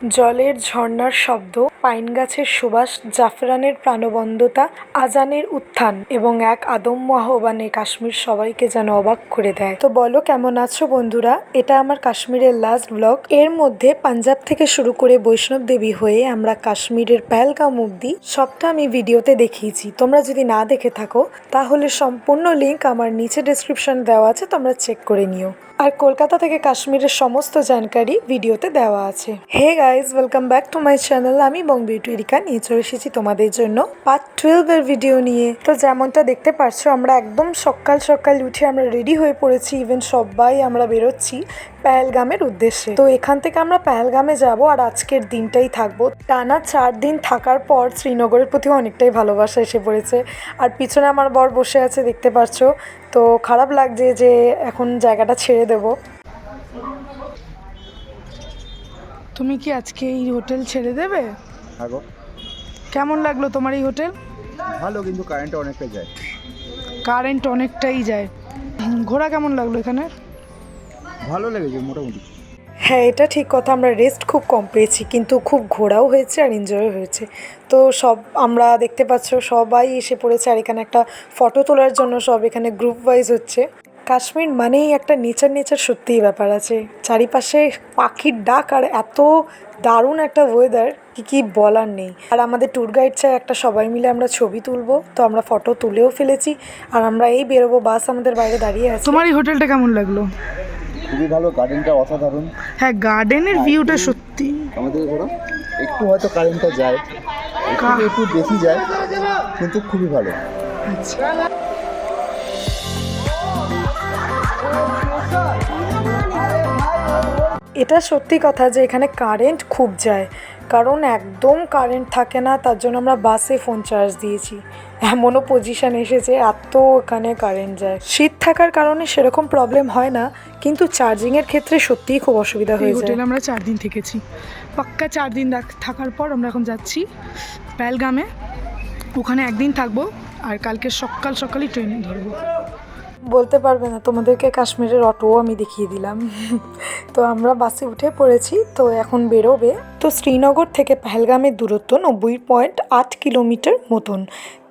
জলের ঝর্ণার শব্দ পাইন গাছের সুবাস, জাফরানের প্রাণবন্ততা আজানের উত্থান এবং এক আদম্য আহ্বানে কাশ্মীর সবাইকে যেন অবাক করে দেয়। তো বলো, কেমন আছো বন্ধুরা? এটা আমার কাশ্মীরের লাস্ট ব্লগ এর মধ্যে পাঞ্জাব থেকে শুরু করে বৈষ্ণব দেবী হয়ে আমরা কাশ্মীরের পেহেলগাম অব্দি সবটা আমি ভিডিওতে দেখিয়েছি। তোমরা যদি না দেখে থাকো, তাহলে সম্পূর্ণ লিংক আমার নিচে ডেসক্রিপশন দেওয়া আছে, তোমরা চেক করে নিও। আর কলকাতা থেকে কাশ্মীরের সমস্ত জানকারি ভিডিওতে দেওয়া আছে। Hey guys welcome back to my channel আমি বং বিউটি রিকা, নিয়ে চলে এসেছি তোমাদের জন্য পার্ট টুয়েলভ এর ভিডিও নিয়ে। তো যেমনটা দেখতে পারছ, আমরা একদম সকাল সকাল উঠে আমরা রেডি হয়ে পড়েছি ইভেন সবাই আমরা বেরোচ্ছি পেহেলগামের উদ্দেশ্যে। তো এখান থেকে আমরা পেহেলগামে যাব আর আজকের দিনটাই থাকব। টানা চার দিন থাকার পর শ্রীনগরের প্রতি অনেকটাই ভালোবাসা এসে পড়েছে। আর পিছনে আমার বর বসে আছে, দেখতে পাচ্ছো তো খারাপ লাগছে যে এখন জায়গাটা ছেড়ে দেব। তুমি কি আজকে এই হোটেল ছেড়ে দেবে? থাকো কেমন লাগল তোমার এই হোটেল? ভালো কিন্তু কারেন্ট অনেকটা যায়। কারেন্ট অনেকটাই যায়। ঘোরা কেমন লাগল এখানে? ভালো লেগেছে মোটামুটি। হ্যাঁ এটা ঠিক কথা আমরা রেস্ট খুব কম পেয়েছি কিন্তু খুব ঘোরাও হয়েছে আর এনজয়ও হয়েছে। তো সব আমরা দেখতে পাচ্ছ সবাই এসে পড়েছে আর এখানে একটা ফটো তোলার জন্য সব এখানে গ্রুপ ওয়াইজ হচ্ছে। কাশ্মীর মানেই একটা নেচার নেচার সত্যিই ব্যাপার আছে। চারিপাশে পাখির ডাক আর এত দারুণ একটা ওয়েদার কি কি বলার নেই। আর আমাদের ট্যুর গাইড চাই একটা সবাই মিলে আমরা ছবি তুলবো তো আমরা ফটো তুলেও ফেলেছি। আর আমরা এই বেরোবো বাস আমাদের বাইরে দাঁড়িয়ে আছে। তোমার এই হোটেলটা কেমন লাগল? খুবই ভালো গার্ডেনটা অসাধারণ। হ্যাঁ গার্ডেনের ভিউটা সত্যি। আমাদের ঘোরা একটু হয়তো কারেন্টটা যায় একটু একটু বেশি যায় কিন্তু খুবই ভালো। এটা সত্যি কথা যে এখানে কারেন্ট খুব যায়। কারণ একদম কারেন্ট থাকে না তার জন্য আমরা বাসে ফোন চার্জ দিয়েছি। এমনও পজিশন এসেছে এত এখানে কারেন্ট যায়। শীত থাকার কারণে সেরকম প্রবলেম হয় না কিন্তু চার্জিংয়ের ক্ষেত্রে সত্যিই খুব অসুবিধা হয়ে যায়। হোটেলে আমরা চার দিন থেকেছি। পাক্কা চার দিন থাকার পর আমরা এখন যাচ্ছি প্যালগামে ওখানে একদিন থাকব আর কালকে সকাল সকালই ট্রেন ধরবো। বলতে পারবে না, তোমাদেরকে কাশ্মীরের অটোও আমি দেখিয়ে দিলাম। তো আমরা বাসে উঠে পড়েছি, তো এখন বেরোবে। তো শ্রীনগর থেকে পেহেলগামের দূরত্ব নব্বই পয়েন্ট আট কিলোমিটার মতন।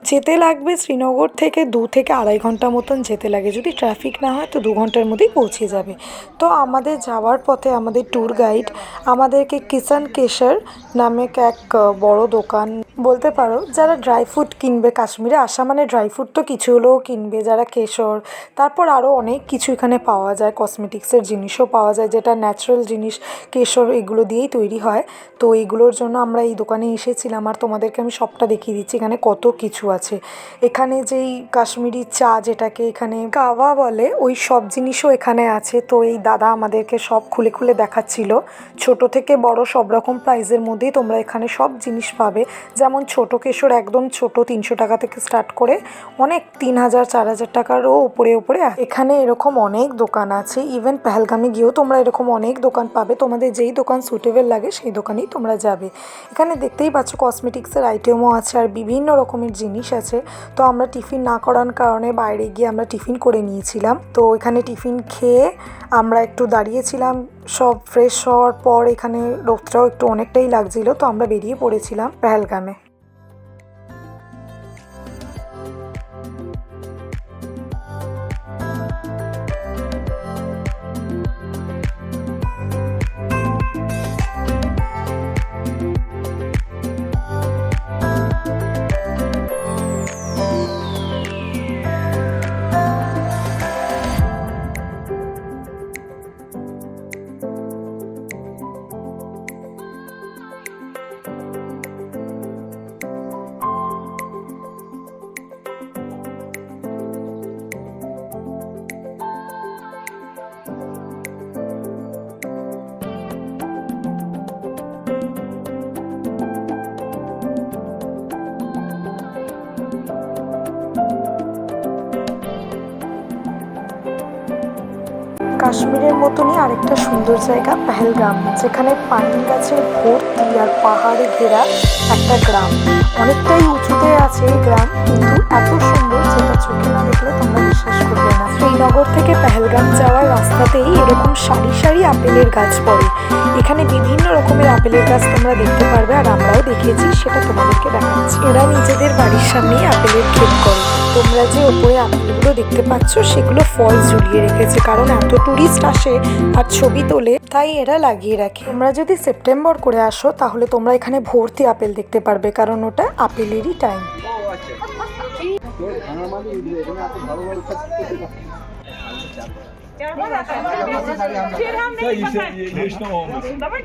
যেতে লাগবে শ্রীনগর থেকে দু থেকে আড়াই ঘণ্টা মতন যেতে লাগে। যদি ট্রাফিক না হয় তো দু ঘণ্টার মধ্যেই পৌঁছে যাবে। তো আমাদের যাওয়ার পথে আমাদের ট্যুর গাইড আমাদেরকে কিষান কেশর নামে এক বড় দোকান বলতে পারো, যারা ড্রাই ফ্রুট কিনবে কাশ্মীরে। আসা মানে ড্রাই ফ্রুট তো কিছু হলেও কিনবে, যারা কেশর। তারপর আরও অনেক কিছু এখানে পাওয়া যায়, কসমেটিক্সের জিনিসও পাওয়া যায়, যেটা ন্যাচারাল জিনিস কেশর এগুলো দিয়েই তৈরি হয়। তো এইগুলোর জন্য আমরা এই দোকানে এসেছিলাম। আর তোমাদেরকে আমি সবটা দেখিয়ে দিচ্ছি। এখানে কত কিছু আছে। এখানে যেই কাশ্মীরি চা যেটাকে এখানে কাওয়া বলে, ওই সব জিনিসও এখানে আছে। তো এই দাদা আমাদেরকে সব খুলে খুলে দেখাচ্ছিল। ছোট থেকে বড় সব রকম প্রাইজের মধ্যেই তোমরা এখানে সব জিনিস পাবে। যেমন ছোট কেশর একদম ছোট, তিনশো টাকা থেকে স্টার্ট করে অনেক তিন হাজার, চার হাজার টাকারও উপরে উপরে এখানে এরকম অনেক দোকান আছে। ইভেন পেহেলগামে গিয়েও তোমরা এরকম অনেক দোকান পাবে। তোমাদের যেই দোকান সুটেবল লাগে সেই দোকানেই তোমরা যাবে। এখানে দেখতেই পাচ্ছ কসমেটিক্সের আইটেমও আছে আর বিভিন্ন রকমের জিনিস আছে। তো আমরা টিফিন না করার কারণে বাইরে গিয়ে আমরা টিফিন করে নিয়েছিলাম। তো এখানে টিফিন খেয়ে আমরা একটু দাঁড়িয়েছিলাম। সব ফ্রেশ হওয়ার পর এখানে রোদটাও একটু অনেকটাই লাগছিল। তো আমরা বেরিয়ে পড়েছিলাম পেহেলগামে। কাশ্মীরের মতনই আরেকটা সুন্দর জায়গা পেহেলগ্রাম যেখানে পাইন গাছের ভর্তি আর পাহাড়ে ঘেরা একটা গ্রাম। অনেকটাই উঁচুতে আছে এই গ্রাম, কিন্তু এত সুন্দর যেটা চোখে না দেখলে তোমরা বিশ্বাস করবে না। শ্রীনগর থেকে পেহেলগাম যাওয়ার রাস্তাতেই এরকম সারি সারি আপেলের গাছ পড়ে এখানে বিভিন্ন রকমের আপেলের গাছ তোমরা দেখতে পারবে আর আমরাও দেখিয়েছি সেটা তোমাদেরকে দেখাচ্ছি এরা নিজেদের বাড়ির সামনেই আপেলের ক্ষেত করে তোমরা যে ওপরে আপেলগুলো দেখতে পাচ্ছ সেগুলো ফল ঝুলিয়ে রেখেছে কারণ এত টুরিস্ট আসে আর ছবি তোলে তাই এরা লাগিয়ে রাখে তোমরা যদি সেপ্টেম্বর করে আসো তাহলে তোমরা এখানে ভর্তি আপেল দেখতে পারবে কারণ ওটা আপেলেরই টাইম फिर हम नहीं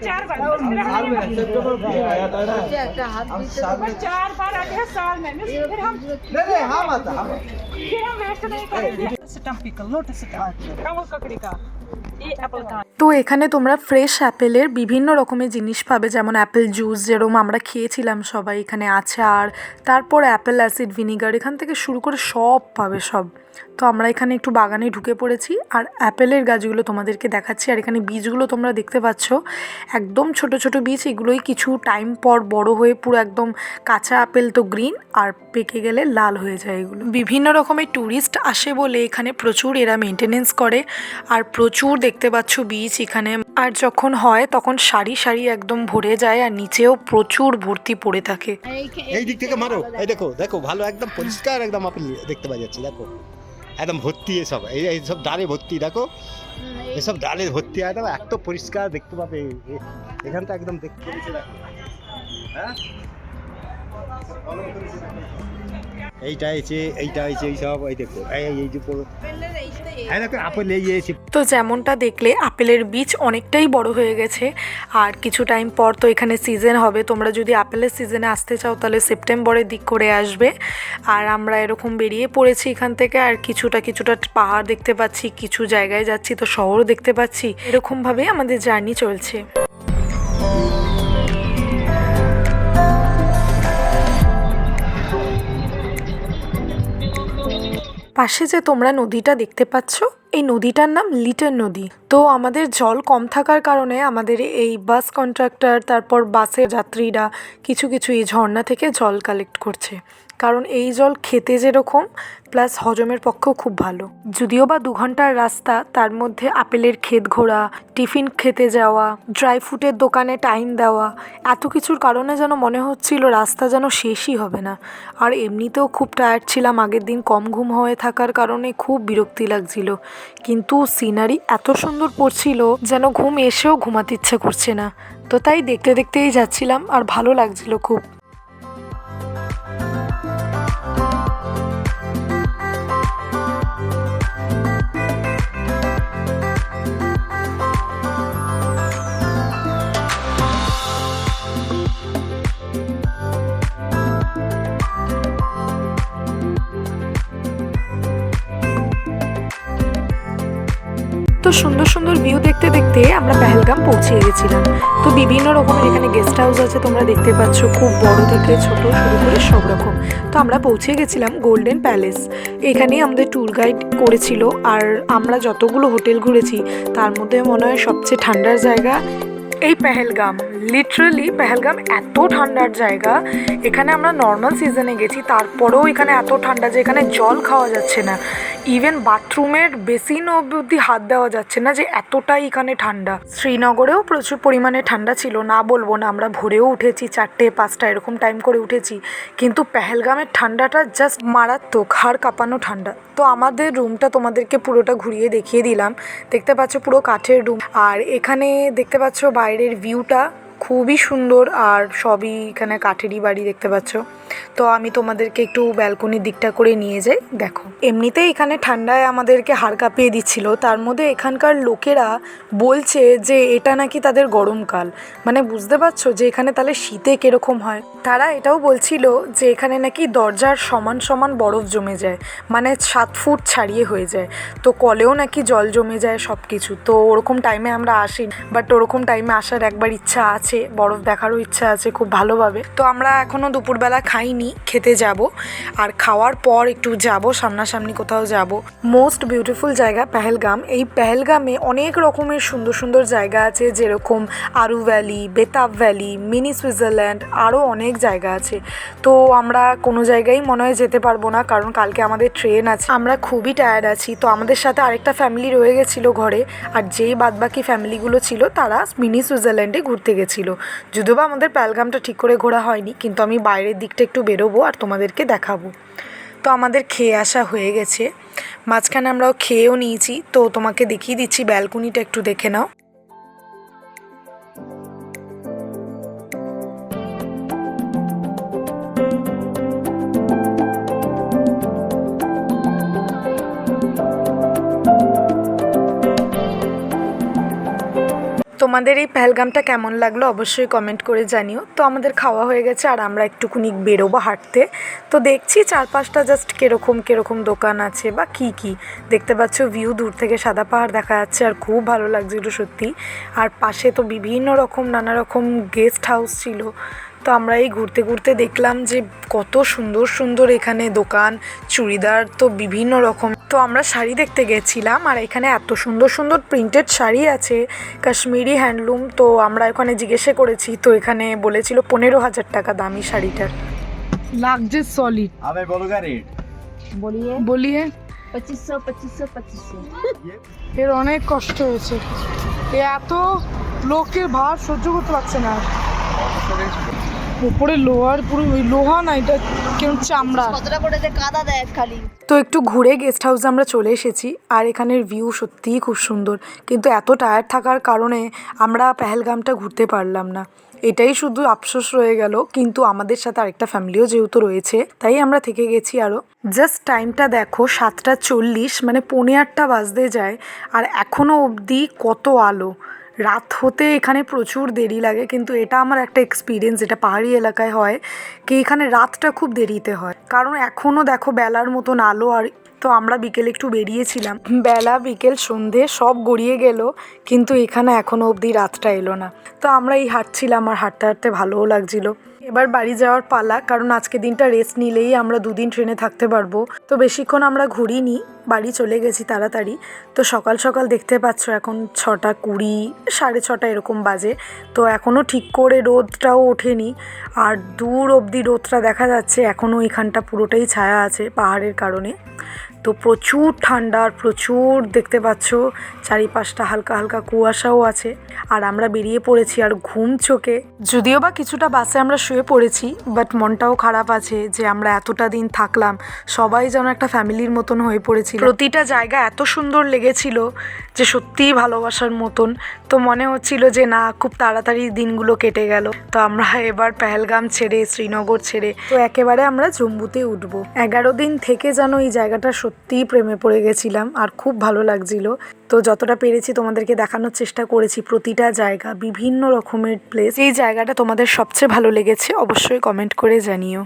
चार बार। फिर चार बार आते साल में। फिर हम फिर हम वेस्ट नहीं करेंगे। लोटस कमल ककड़ी का एप्पल का। তো এখানে তোমরা ফ্রেশ অ্যাপেলের বিভিন্ন রকমের জিনিস পাবে, যেমন অ্যাপেল জুস যেরকম আমরা খেয়েছিলাম সবাই, এখানে আচার, তারপর অ্যাপেল অ্যাসিড ভিনিগার এখান থেকে শুরু করে সব পাবে সব। তো আমরা এখানে একটু বাগানে ঢুকে পড়েছি, আর অ্যাপেলের গাছগুলো তোমাদেরকে দেখাচ্ছি, আর এখানে বীজগুলো তোমরা দেখতে পাচ্ছ। একদম ছোট ছোট বীজ, এগুলোই কিছু টাইম পর বড় হয়ে পুরো একদম কাঁচা আপেল তো গ্রিন আর পেকে গেলে লাল হয়ে যায় এগুলো। বিভিন্ন রকমের ট্যুরিস্ট আসে বলে এখানে প্রচুর এরা মেনটেনেন্স করে। আর প্রচুর দেখতে পাচ্ছ বীজ এখানে। আর যখন হয় তখন সারি সারি একদম ভরে যায় আর নিচেও প্রচুর ভর্তি পড়ে থাকে। এই দিক থেকে মারো। এই দেখো দেখো, ভালো একদম পরিষ্কার একদম আপনি দেখতে পাওয়া যাচ্ছে, দেখো। একদম ভর্তি এসব। এই এইসব ডালে ভর্তি, দেখো। এসব ডালে ভর্তি, একদম এত পরিষ্কার দেখতে পাবে। এখানটা একদম দেখতে হ্যাঁ? এইটা এইটা এই দেখো এই এই- যে পুরো। তো যেমনটা দেখলে আপেলের বীজ অনেকটাই বড় হয়ে গেছে। আর কিছু টাইম পর তো এখানে সিজন হবে। তোমরা যদি আপেলের সিজনে আসতে চাও তাহলে সেপ্টেম্বরের দিক করে আসবে। আর আমরা এরকম বেরিয়ে পড়েছি এখান থেকে আর কিছুটা কিছুটা পাহাড় দেখতে পাচ্ছি কিছু জায়গায় যাচ্ছি তো শহর দেখতে পাচ্ছি। এরকমভাবে আমাদের জার্নি চলছে। পাশে যে তোমরা নদীটা দেখতে পাচ্ছ, এই নদীটার নাম লিটার নদী। তো আমাদের জল কম থাকার কারণে আমাদের এই বাস কন্ট্রাক্টর, তারপর বাসের যাত্রীরা কিছু কিছু এই ঝর্ণা থেকে জল কালেক্ট করছে। কারণ এই জল খেতে যেরকম প্লাস হজমের পক্ষেও খুব ভালো। যদিও বা দু ঘণ্টার রাস্তা, তার মধ্যে আপেলের ক্ষেত ঘোরা, টিফিন খেতে যাওয়া ড্রাই ফ্রুটের দোকানে টাইম দেওয়া, এত কিছুর কারণে যেন মনে হচ্ছিল রাস্তা যেন শেষই হবে না। আর এমনিতেও খুব টায়ার্ড ছিলাম, আগের দিন কম ঘুম হয়ে থাকার কারণে খুব বিরক্তি লাগছিল। কিন্তু সিনারি এত সুন্দর পড়ছিল, যেন ঘুম এসেও ঘুমাতে ইচ্ছে করছে না। তো তাই দেখতে দেখতেই যাচ্ছিলাম, আর ভালো লাগছিল খুব। সুন্দর সুন্দর ভিউ দেখতে দেখতে আমরা পেহেলগাম পৌঁছে গেছিলাম। তো বিভিন্ন রকমের এখানে গেস্ট হাউস আছে তোমরা দেখতে পাচ্ছ, খুব বড় থেকে ছোট শুরু করে সব রকম। তো আমরা পৌঁছে গেছিলাম গোল্ডেন প্যালেস এখানেই আমাদের ট্যুর গাইড করেছিল আর আমরা যতগুলো হোটেল ঘুরেছি, তার মধ্যে মনে হয় সবচেয়ে ঠান্ডার জায়গা এই পেহেলগাম। লিটারালি পেহেলগাম এত ঠান্ডার জায়গা। এখানে আমরা নর্মাল সিজনে গেছি, তারপরেও এখানে এত ঠান্ডা যে এখানে জল খাওয়া যাচ্ছে না। ইভেন বাথরুমের বেসিন অবধি হাত দেওয়া যাচ্ছে না যে এতটাই এখানে ঠান্ডা। শ্রীনগরেও প্রচুর পরিমাণে ঠান্ডা ছিল, না বলব না, আমরা ভোরেও উঠেছি, চারটে, পাঁচটা এরকম টাইম করে উঠেছি। কিন্তু পেহেলগামের ঠান্ডাটা জাস্ট মারাত্মক, হাড় কাঁপানো ঠান্ডা। তো আমাদের রুমটা তোমাদেরকে পুরোটা ঘুরিয়ে দেখিয়ে দিলাম। দেখতে পাচ্ছ পুরো কাঠের রুম আর এখানে দেখতে পাচ্ছ বাইরের ভিউটা খুবই সুন্দর আর সবই এখানে কাঠেরই বাড়ি দেখতে পাচ্ছ। তো আমি তোমাদেরকে একটু ব্যালকনির দিকটা করে নিয়ে যাই, দেখো। এমনিতেই এখানে ঠান্ডায় আমাদেরকে হাড় কাঁপিয়ে দিচ্ছিল, তার মধ্যে এখানকার লোকেরা বলছে যে এটা নাকি তাদের গরমকাল। মানে বুঝতে পারছ যে এখানে তাহলে শীতে কীরকম হয়? তারা এটাও বলছিল যে এখানে নাকি দরজার সমান সমান বরফ জমে যায় মানে সাত ফুট ছাড়িয়ে হয়ে যায়। তো কলেও নাকি জল জমে যায় সব কিছু তো ওরকম টাইমে আমরা আসি বাট ওরকম টাইমে আসার একবার ইচ্ছা আছে। আছে, বরফ দেখারও ইচ্ছা আছে খুব ভালোভাবে। তো আমরা এখনও দুপুরবেলা খাইনি, খেতে যাব। আর খাওয়ার পর একটু যাব, সামনাসামনি কোথাও যাব। মোস্ট বিউটিফুল জায়গা পেহেলগাম। এই পেহেলগামে অনেক রকমের সুন্দর সুন্দর জায়গা আছে, যেরকম Aru valley, Betaab valley, mini Switzerland আরও অনেক জায়গা আছে। তো আমরা কোনো জায়গায় মনে হয় যেতে পারব না, কারণ কালকে আমাদের ট্রেন আছে। আমরা খুবই টায়ার্ড আছি, তো আমাদের সাথে আরেকটা ফ্যামিলি রয়ে গেছিল ঘরে। আর যেই বাদবাকি ফ্যামিলিগুলো ছিল, তারা মিনি সুইজারল্যান্ডে ঘুরতে গেছিল। যদিও বা আমাদের প্যালগামটা ঠিক করে ঘোরা হয়নি, কিন্তু আমি বাইরের দিকটা একটু বেরোবো আর তোমাদেরকে দেখাবো। তো আমাদের খেয়ে আসা হয়ে গেছে। মাঝখানে আমরাও খেয়েও নিয়েছি। তো তোমাকে দেখিয়ে দিচ্ছি, ব্যালকনিটা একটু দেখে নাও। তোমাদের এই পহলগামটা কেমন লাগল অবশ্যই কমেন্ট করে জানিও। তো আমাদের খাওয়া হয়ে গেছে আর আমরা একটুকুনি বেরোবো হাঁটতে। তো দেখছি চারপাশটা জাস্ট কীরকম কীরকম দোকান আছে বা কি কি। দেখতে পাচ্ছ ভিউ দূর থেকে সাদা পাহাড় দেখা যাচ্ছে আর খুব ভালো লাগছিল সত্যি। আর পাশে তো বিভিন্ন রকম, নানা রকম গেস্ট হাউস ছিল। তো আমরা এই ঘুরতে ঘুরতে দেখলাম যে কত সুন্দর সুন্দর এখানে দোকান চুড়িদার তো বিভিন্ন রকম। তো আমরা শাড়ি দেখতে গেছিলাম আর এখানে এত সুন্দর সুন্দর প্রিন্টেড শাড়ি আছে কাশ্মীরি হ্যান্ডলুম তো আমরা ওখানে জিজ্ঞেসে করেছি তো এখানে বলেছিল পনেরো হাজার টাকা দামি শাড়িটার। লাগছে সলিড আবে রেট বলিয়ে? বলিয়ে? পঁচিশশো পঁচিশশো পঁচিশশো। এর অনেক কষ্ট হয়েছে। এত লোকের ভার সহ্য করতে পারছে না। উপরে লোহার পুরো ওই লোহা না এটা কেমন চামড়া কতটা করে যে কাদা দেয় খালি। তো একটু ঘুরে গেস্ট হাউসে আমরা চলে এসেছি আর এখানের ভিউ সত্যিই খুব সুন্দর। কিন্তু এত টায়ার থাকার কারণে আমরা পেহেলগামটা ঘুরতে পারলাম না। এটাই শুধু আফসোস রয়ে গেল কিন্তু আমাদের সাথে আরেকটা ফ্যামিলিও যেহেতু রয়েছে তাই আমরা থেকে গেছি আরও জাস্ট টাইমটা দেখো সাতটা চল্লিশ মানে পৌনে আটটা বাজতে যায় আর এখনও অবধি কত আলো। রাত হতে এখানে প্রচুর দেরি লাগে, কিন্তু এটা আমার একটা এক্সপিরিয়েন্স এটা পাহাড়ি এলাকায় হয়, কি এখানে রাতটা খুব দেরিতে হয়। কারণ এখনও দেখো বেলার মতন আলো, আর তো আমরা বিকেলে একটু বেরিয়েছিলাম। বেলা, বিকেল, সন্ধে সব গড়িয়ে গেল, কিন্তু এখানে এখনও অবধি রাতটা এলো না। তো আমরা এই হাঁটছিলাম, আর হাঁটতে হাঁটতে ভালোও লাগছিল। এবার বাড়ি যাওয়ার পালা, কারণ আজকে দিনটা রেস্ট নিলেই আমরা দুদিন ট্রেনে থাকতে পারব। তো বেশিক্ষণ আমরা ঘুরিনি, বাড়ি চলে গেছি তাড়াতাড়ি। তো সকাল সকাল দেখতে পাচ্ছ এখন ছটা কুড়ি, সাড়ে ছটা এরকম বাজে। তো এখনও ঠিক করে রোদটাও ওঠেনি। আর দূর অবধি রোদটা দেখা যাচ্ছে এখনও এখানটা পুরোটাই ছায়া আছে পাহাড়ের কারণে। তো প্রচুর ঠান্ডা আর প্রচুর দেখতে পাচ্ছ, চারিপাশটা হালকা হালকা কুয়াশাও আছে। আর আমরা বেরিয়ে পড়েছি আর ঘুম চোখে। যদিও বা কিছুটা বাসে আমরা শুয়ে পড়েছি, বাট মনটাও খারাপ আছে যে আমরা এতটা দিন থাকলাম, সবাই যেন একটা ফ্যামিলির মতন হয়ে পড়েছিল। প্রতিটা জায়গা এত সুন্দর লেগেছিল যে সত্যিই ভালোবাসার মতন। তো মনে হচ্ছিল যে না, খুব তাড়াতাড়ি দিনগুলো কেটে গেল। তো আমরা এবার পেহেলগাম ছেড়ে, শ্রীনগর ছেড়ে, তো একেবারে আমরা জম্বুতে উঠবো। এগারো দিন থেকে যেন এই জায়গাটা সত্যিই প্রেমে পড়ে গেছিলাম আর খুব ভালো লাগছিল। তো যতটা পেরেছি তোমাদেরকে দেখানোর চেষ্টা করেছি প্রতিটা জায়গা, বিভিন্ন রকমের প্লেস এই জায়গাটা তোমাদের সবচেয়ে ভালো লেগেছে অবশ্যই কমেন্ট করে জানিও।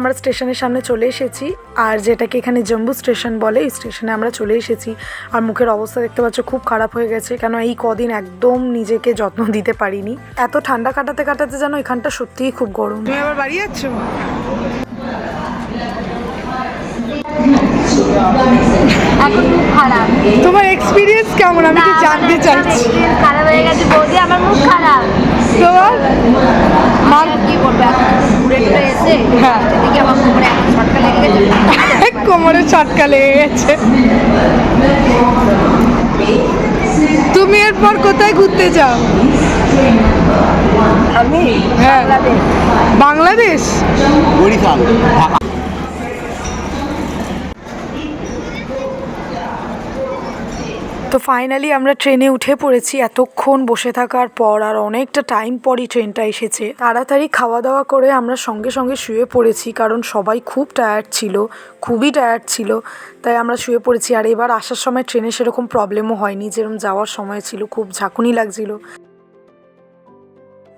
আমরা স্টেশনের সামনে চলে এসেছি আর যেটাকে এখানে জম্বু স্টেশন বলে এই স্টেশনে আমরা চলে এসেছি। আর মুখের অবস্থা দেখতে পাচ্ছ খুব খারাপ হয়ে গেছে কেন এই কদিন একদম নিজেকে যত্ন দিতে পারিনি। এত ঠান্ডা কাটাতে কাটাতে যেন এখানটা সত্যিই খুব গরম। তুমি আবার বাড়ি যাচ্ছ? তোমার এক্সপিরিয়েন্স কেমন? আমি কি জানতে চাইছি। খারাপ হয়ে গেছে বৌদি আমার মুখ খারাপ। তোমার? আর কি করব হ্যাঁ। এদিকে আমার কোমরে ছটকা লেগে গেছে। কোমরে ছটকা লেগে গেছে। তুমি এরপর কোথায় ঘুরতে যাও? আমি হ্যাঁ। বাংলাদেশ? বরিশাল। তো ফাইনালি আমরা ট্রেনে উঠে পড়েছি। এতক্ষণ বসে থাকার পর আর অনেকটা টাইম পরই ট্রেনটা এসেছে। তাড়াতাড়ি খাওয়া দাওয়া করে আমরা সঙ্গে সঙ্গে শুয়ে পড়েছি কারণ সবাই খুব টায়ার্ড ছিল, খুবই টায়ার্ড ছিল। তাই আমরা শুয়ে পড়েছি। আর এবার আসার সময় ট্রেনে সেরকম প্রবলেমও হয়নি। যেরকম যাওয়ার সময় ছিল, খুব ঝাঁকুনি লাগছিল।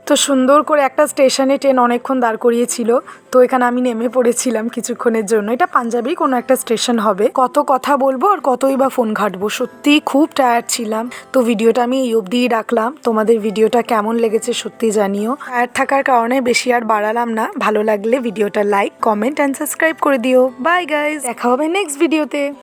তো সুন্দর করে একটা স্টেশনে ট্রেন অনেকক্ষণ দাঁড় করিয়েছিল, তো এখানে আমি নেমে পড়েছিলাম কিছুক্ষণের জন্য। এটা পাঞ্জাবি কোনো একটা স্টেশন হবে। কত কথা বলব আর কতই বা ফোন ঘাটবো, সত্যিই খুব টায়ার্ড ছিলাম। তো ভিডিওটা আমি এই অবধিই রাখলাম। তোমাদের ভিডিওটা কেমন লেগেছে সত্যি জানিও। টায়ার্ড থাকার কারণে বেশি আর বাড়ালাম না। ভালো লাগলে ভিডিওটা লাইক কমেন্ট অ্যান্ড সাবস্ক্রাইব করে দিও। বাই গাইজ দেখা হবে নেক্সট ভিডিওতে